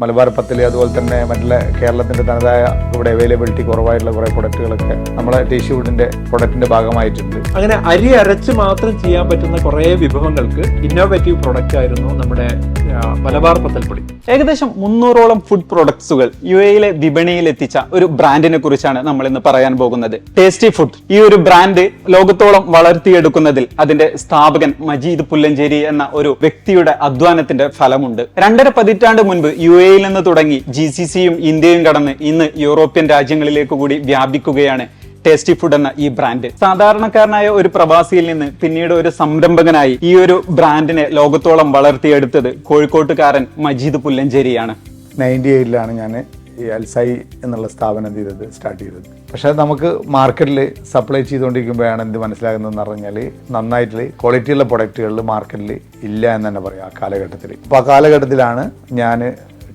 മലബാർ പത്തിലി അതുപോലെ തന്നെ മറ്റുള്ള കേരളത്തിന്റെ തനതായ ഇവിടെ അവൈലബിലിറ്റി കുറവായിട്ടുള്ള കുറേ പ്രൊഡക്റ്റുകളൊക്കെ നമ്മളെ ടിഷ്യൂ വുഡിന്റെ പ്രൊഡക്റ്റിന്റെ ഭാഗമായിട്ടുണ്ട്. അങ്ങനെ അരി അരച്ച് മാത്രം ചെയ്യാൻ പറ്റുന്ന കുറേ വിഭവങ്ങൾക്ക് ഇന്നോവേറ്റീവ് പ്രൊഡക്റ്റ് ആയിരുന്നു നമ്മുടെ മലബാർ പത്തൽപ്പൊടി. ഏകദേശം മുന്നൂറോളം ഫുഡ് പ്രൊഡക്ട്സുകൾ യു എയിലെ വിപണിയിൽ എത്തിച്ച ഒരു ബ്രാൻഡിനെ കുറിച്ചാണ് നമ്മൾ ഇന്ന് പറയാൻ പോകുന്നത്. ടേസ്റ്റി ഫുഡ് ഈ ഒരു ബ്രാൻഡ് ലോകത്തോളം വളർത്തിയെടുക്കുന്നതിൽ അതിന്റെ സ്ഥാപകൻ മജീദ് പുല്ലഞ്ചേരി എന്ന ഒരു വ്യക്തിയുടെ അധ്വാനത്തിന്റെ ഫലമുണ്ട്. രണ്ടര പതിറ്റാണ്ട് മുൻപ് യു എയിൽ നിന്ന് തുടങ്ങി ജി സി സിയും ഇന്ത്യയും കടന്ന് ഇന്ന് യൂറോപ്യൻ രാജ്യങ്ങളിലേക്ക് കൂടി വ്യാപിക്കുകയാണ് ടേസ്റ്റി ഫുഡ് എന്ന ഈ ബ്രാൻഡ് സാധാരണക്കാരനായ ഒരു പ്രവാസിയിൽ നിന്ന് പിന്നീട് ഒരു സംരംഭകനായി ഈ ഒരു ബ്രാൻഡിനെ ലോകത്തോളം വളർത്തിയെടുത്തത് കോഴിക്കോട്ടുകാരൻ മജീദ് പുല്ലഞ്ചേരിയാണ്. നയന്റി എയ്റ്റിലാണ് ഞാൻ ഈ അൽസായി എന്നുള്ള സ്ഥാപനം ചെയ്തത് സ്റ്റാർട്ട് ചെയ്തത്. പക്ഷേ നമുക്ക് മാർക്കറ്റിൽ സപ്ലൈ ചെയ്തുകൊണ്ടിരിക്കുമ്പോഴാണ് എന്ത് മനസ്സിലാകുന്നതെന്ന് പറഞ്ഞാൽ നന്നായിട്ട് ക്വാളിറ്റിയുള്ള പ്രൊഡക്റ്റുകളിൽ മാർക്കറ്റിൽ ഇല്ല എന്ന് തന്നെ പറയാം ആ കാലഘട്ടത്തിൽ അപ്പോൾ ആ കാലഘട്ടത്തിലാണ് ഞാൻ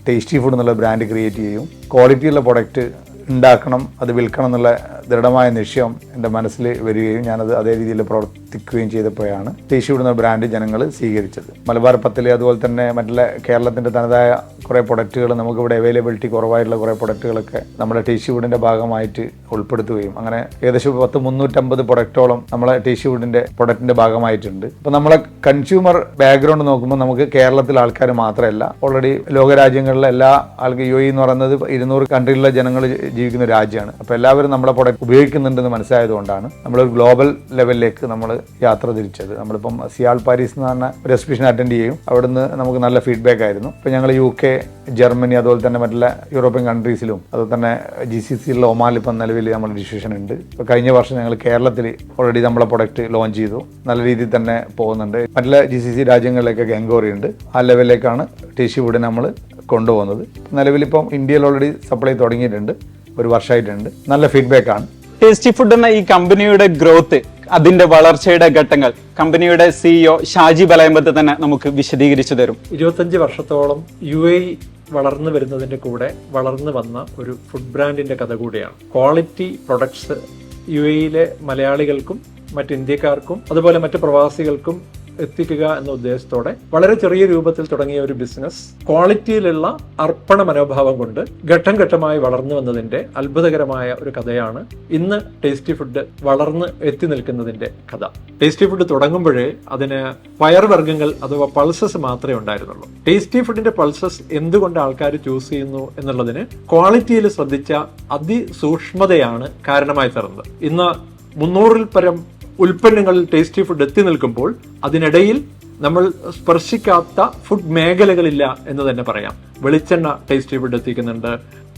ടേസ്റ്റി ഫുഡ് എന്നുള്ള ബ്രാൻഡ് ക്രിയേറ്റ് ചെയ്യും. ക്വാളിറ്റിയുള്ള പ്രൊഡക്റ്റ് ഉണ്ടാക്കണം അത് വിൽക്കണം എന്നുള്ള ദൃഢമായ നിശ്ചയം എന്റെ മനസ്സിൽ വരികയും ഞാനത് അതേ രീതിയിൽ പ്രവർത്തിക്കുകയും ചെയ്തപ്പോഴാണ് ടീഷ്യൂ ഇടുന്ന ബ്രാൻഡ് ജനങ്ങൾ സ്വീകരിച്ചത്. മലബാർ പത്തിലെ അതുപോലെ തന്നെ മറ്റുള്ള കേരളത്തിന്റെ തനതായ കുറേ പ്രൊഡക്റ്റുകൾ നമുക്കിവിടെ അവൈലബിലിറ്റി കുറവായിട്ടുള്ള കുറേ പ്രൊഡക്റ്റുകളൊക്കെ നമ്മുടെ ഫുഡിന്റെ ഭാഗമായിട്ട് ഉൾപ്പെടുത്തുകയും അങ്ങനെ ഏകദേശം പത്ത് മുന്നൂറ്റമ്പത് പ്രൊഡക്റ്റോളം നമ്മളെ ടേസ്റ്റി ഫുഡിന്റെ പ്രൊഡക്റ്റിന്റെ ഭാഗമായിട്ടുണ്ട്. അപ്പോൾ നമ്മളെ കൺസ്യൂമർ ബാക്ക്ഗ്രൗണ്ട് നോക്കുമ്പോൾ നമുക്ക് കേരളത്തിലെ ആൾക്കാർ മാത്രമല്ല ഓൾറെഡി ലോകരാജ്യങ്ങളിലെ എല്ലാ ആൾക്കും യു എന്ന് പറയുന്നത് ഇരുന്നൂറ് കൺട്രിയിലെ ജനങ്ങൾ ജീവിക്കുന്ന രാജ്യമാണ്. അപ്പോൾ എല്ലാവരും നമ്മുടെ പ്രൊഡക്റ്റ് ഉപയോഗിക്കുന്നുണ്ടെന്ന് മനസ്സിലായതുകൊണ്ടാണ് നമ്മളൊരു ഗ്ലോബൽ ലെവലിലേക്ക് നമ്മൾ യാത്ര തിരിച്ചത്. നമ്മളിപ്പം സിയാൾ പാരീസ് എന്ന് പറഞ്ഞ ഒരു എക്സിബിഷൻ അറ്റൻഡ് ചെയ്യും. അവിടുന്ന് നമുക്ക് നല്ല ഫീഡ്ബാക്ക് ആയിരുന്നു. ഇപ്പം ഞങ്ങൾ യു കെ ജർമ്മനി അതുപോലെ തന്നെ മറ്റുള്ള യൂറോപ്യൻ കൺട്രീസിലും അതുപോലെ തന്നെ ജി സി സിയിലുള്ള ഒമാനിൽ ഇപ്പം നിലവിൽ നമ്മുടെ ഡിസിഷൻ ഉണ്ട്. ഇപ്പോൾ കഴിഞ്ഞ വർഷം ഞങ്ങൾ കേരളത്തിൽ ഓൾറെഡി നമ്മളെ പ്രൊഡക്റ്റ് ലോഞ്ച് ചെയ്തു. നല്ല രീതിയിൽ തന്നെ പോകുന്നുണ്ട്. മറ്റുള്ള ജി സി സി രാജ്യങ്ങളിലേക്കൊക്കെ എൻക്വയറി ഉണ്ട്. ആ ലെവലിലേക്കാണ് ടിഷ്യൂ വുഡ് നമ്മൾ കൊണ്ടുപോകുന്നത്. നിലവിലിപ്പം ഇന്ത്യയിൽ ഓൾറെഡി സപ്ലൈ തുടങ്ങിയിട്ടുണ്ട്. ഒരു വർഷമായിട്ടുണ്ട്. നല്ല ഫീഡ്ബാക്ക് ആണ്. ടേസ്റ്റി ഫുഡ് എന്ന ഈ കമ്പനിയുടെ ഗ്രോത്ത് അതിന്റെ വളർച്ചയുടെ ഘട്ടങ്ങൾ കമ്പനിയുടെ സിഇഒ ഷാജി ബലയമ്പത്ത് തന്നെ നമുക്ക് വിശദീകരിച്ചു തരും. ഇരുപത്തഞ്ച് വർഷത്തോളം യു എ വളർന്നു വരുന്നതിന്റെ കൂടെ വളർന്നു വന്ന ഒരു ഫുഡ് ബ്രാൻഡിന്റെ കഥ കൂടിയാണ്. ക്വാളിറ്റി പ്രൊഡക്ട്സ് യു എയിലെ മലയാളികൾക്കും മറ്റ് ഇന്ത്യക്കാർക്കും അതുപോലെ മറ്റ് പ്രവാസികൾക്കും എത്തിക്കുക എന്ന ഉദ്ദേശത്തോടെ വളരെ ചെറിയ രൂപത്തിൽ തുടങ്ങിയ ഒരു ബിസിനസ് ക്വാളിറ്റിയിലുള്ള അർപ്പണ മനോഭാവം കൊണ്ട് ഘട്ടം ഘട്ടമായി വളർന്നു വന്നതിന്റെ അത്ഭുതകരമായ ഒരു കഥയാണ് ഇന്ന് ടേസ്റ്റി ഫുഡ് വളർന്ന് എത്തി നിൽക്കുന്നതിന്റെ കഥ. ടേസ്റ്റി ഫുഡ് തുടങ്ങുമ്പോഴേ അതിന് പയർവർഗങ്ങൾ അഥവാ പൾസസ് മാത്രമേ ഉണ്ടായിരുന്നുള്ളൂ. ടേസ്റ്റി ഫുഡിന്റെ പൾസസ് എന്തുകൊണ്ട് ആൾക്കാർ ചൂസ് ചെയ്യുന്നു എന്നുള്ളതിന് ക്വാളിറ്റിയിൽ ശ്രദ്ധിച്ച അതിസൂക്ഷ്മതയാണ് കാരണമായി തീർന്നത്. ഇന്ന് മുന്നൂറിൽ പരം ഉൽപ്പന്നങ്ങളിൽ ടേസ്റ്റി ഫുഡ് എത്തി നിൽക്കുമ്പോൾ അതിനിടയിൽ നമ്മൾ സ്പർശിക്കാത്ത ഫുഡ് മേഖലകളില്ല എന്ന് തന്നെ പറയാം. വെളിച്ചെണ്ണ ടേസ്റ്റി ഫുഡ് എത്തിക്കുന്നുണ്ട്.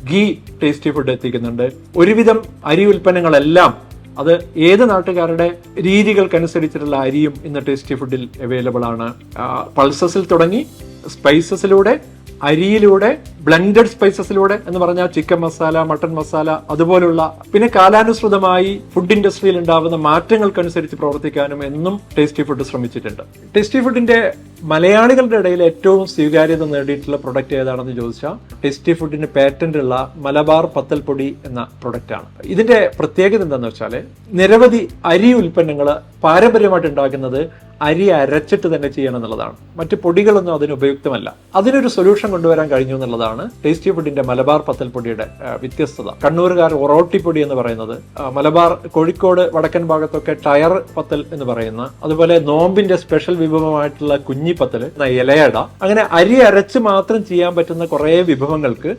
ഗീ ടേസ്റ്റി ഫുഡ് എത്തിക്കുന്നുണ്ട്. ഒരുവിധം അരി ഉൽപ്പന്നങ്ങളെല്ലാം അത് ഏത് നാട്ടുകാരുടെ രീതികൾക്കനുസരിച്ചിട്ടുള്ള അരിയും ഇന്ന് ടേസ്റ്റി ഫുഡിൽ അവൈലബിൾ ആണ്. പൾസസിൽ തുടങ്ങി സ്പൈസസിലൂടെ അരിയിലൂടെ ബ്ലെൻഡഡ് സ്പൈസസിലൂടെ എന്ന് പറഞ്ഞാൽ ചിക്കൻ മസാല മട്ടൺ മസാല അതുപോലുള്ള പിന്നെ കാലാനുസൃതമായി ഫുഡ് ഇൻഡസ്ട്രിയിൽ ഉണ്ടാവുന്ന മാറ്റങ്ങൾക്കനുസരിച്ച് പ്രവർത്തിക്കാനും എന്നും ടേസ്റ്റി ഫുഡ് ശ്രമിച്ചിട്ടുണ്ട്. ടേസ്റ്റി ഫുഡിന്റെ മലയാളികളുടെ ഇടയിൽ ഏറ്റവും സ്വീകാര്യത നേടിയിട്ടുള്ള പ്രൊഡക്റ്റ് ഏതാണെന്ന് ചോദിച്ചാൽ ടേസ്റ്റി ഫുഡിന് പാറ്റന്റ് ഉള്ള മലബാർ പത്തൽപ്പൊടി എന്ന പ്രൊഡക്റ്റ് ആണ്. ഇതിന്റെ പ്രത്യേകത എന്താണെന്ന് വെച്ചാൽ നിരവധി അരി ഉൽപ്പന്നങ്ങൾ പാരമ്പര്യമായിട്ട് ഉണ്ടാക്കുന്നത് അരി അരച്ചിട്ട് തന്നെ ചെയ്യണം എന്നുള്ളതാണ്. മറ്റ് പൊടികളൊന്നും അതിന് ഉപയുക്തമല്ല. അതിനൊരു സൊല്യൂഷൻ കൊണ്ടുവരാൻ കഴിഞ്ഞു എന്നുള്ളതാണ് ടേസ്റ്റി ഫുഡിന്റെ മലബാർ പത്തൽപ്പൊടിയുടെ പൊടിയുടെ വ്യത്യസ്തത. കണ്ണൂരുകാർ ഒറോട്ടിപ്പൊടി എന്ന് പറയുന്നത് മലബാർ കോഴിക്കോട് വടക്കൻ ഭാഗത്തൊക്കെ ടയർ പത്തൽ എന്ന് പറയുന്ന അതുപോലെ നോമ്പിന്റെ സ്പെഷ്യൽ വിഭവമായിട്ടുള്ള കുഞ്ഞിപ്പത്തൽ ഇലയട. അങ്ങനെ അരി അരച്ച് മാത്രം ചെയ്യാൻ പറ്റുന്ന കുറേ വിഭവങ്ങൾക്ക്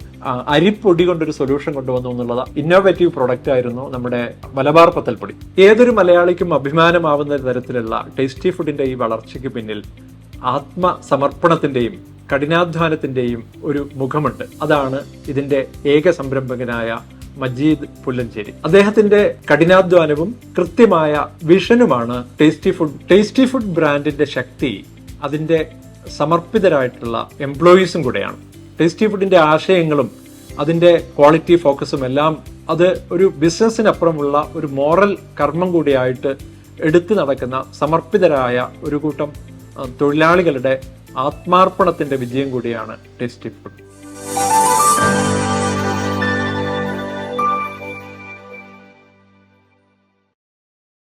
അരിപ്പൊടി കൊണ്ടൊരു സൊല്യൂഷൻ കൊണ്ടുവന്നു എന്നുള്ളത്. ഇന്നോവേറ്റീവ് പ്രൊഡക്റ്റ് ആയിരുന്നു നമ്മുടെ മലബാർ പത്തൽപ്പൊടി ഏതൊരു മലയാളിക്കും അഭിമാനമാവുന്ന തരത്തിലുള്ള ടേസ്റ്റി ഫുഡിന്റെ ഈ വളർച്ചയ്ക്ക് പിന്നിൽ ആത്മസമർപ്പണത്തിന്റെയും കഠിനാധ്വാനത്തിന്റെയും ഒരു മുഖമുണ്ട്. അതാണ് ഇതിന്റെ ഏക സംരംഭകനായ മജീദ് പുല്ലഞ്ചേരി. അദ്ദേഹത്തിന്റെ കഠിനാധ്വാനവും കൃത്യമായ വിഷനുമാണ് ടേസ്റ്റി ഫുഡ് ടേസ്റ്റി ഫുഡ് ബ്രാൻഡിന്റെ ശക്തി. അതിന്റെ സമർപ്പിതരായിട്ടുള്ള എംപ്ലോയീസും കൂടെയാണ്. ടേസ്റ്റി ഫുഡിന്റെ ആശയങ്ങളും അതിന്റെ ക്വാളിറ്റി ഫോക്കസും എല്ലാം അത് ഒരു ബിസിനസ്സിനപ്പുറമുള്ള ഒരു മോറൽ കർമ്മം കൂടിയായിട്ട് എടുത്തു നടക്കുന്ന സമർപ്പിതരായ ഒരു കൂട്ടം തൊഴിലാളികളുടെ ആത്മാർപ്പണത്തിന്റെ വിജയം കൂടിയാണ് ടേസ്റ്റി ഫുഡ്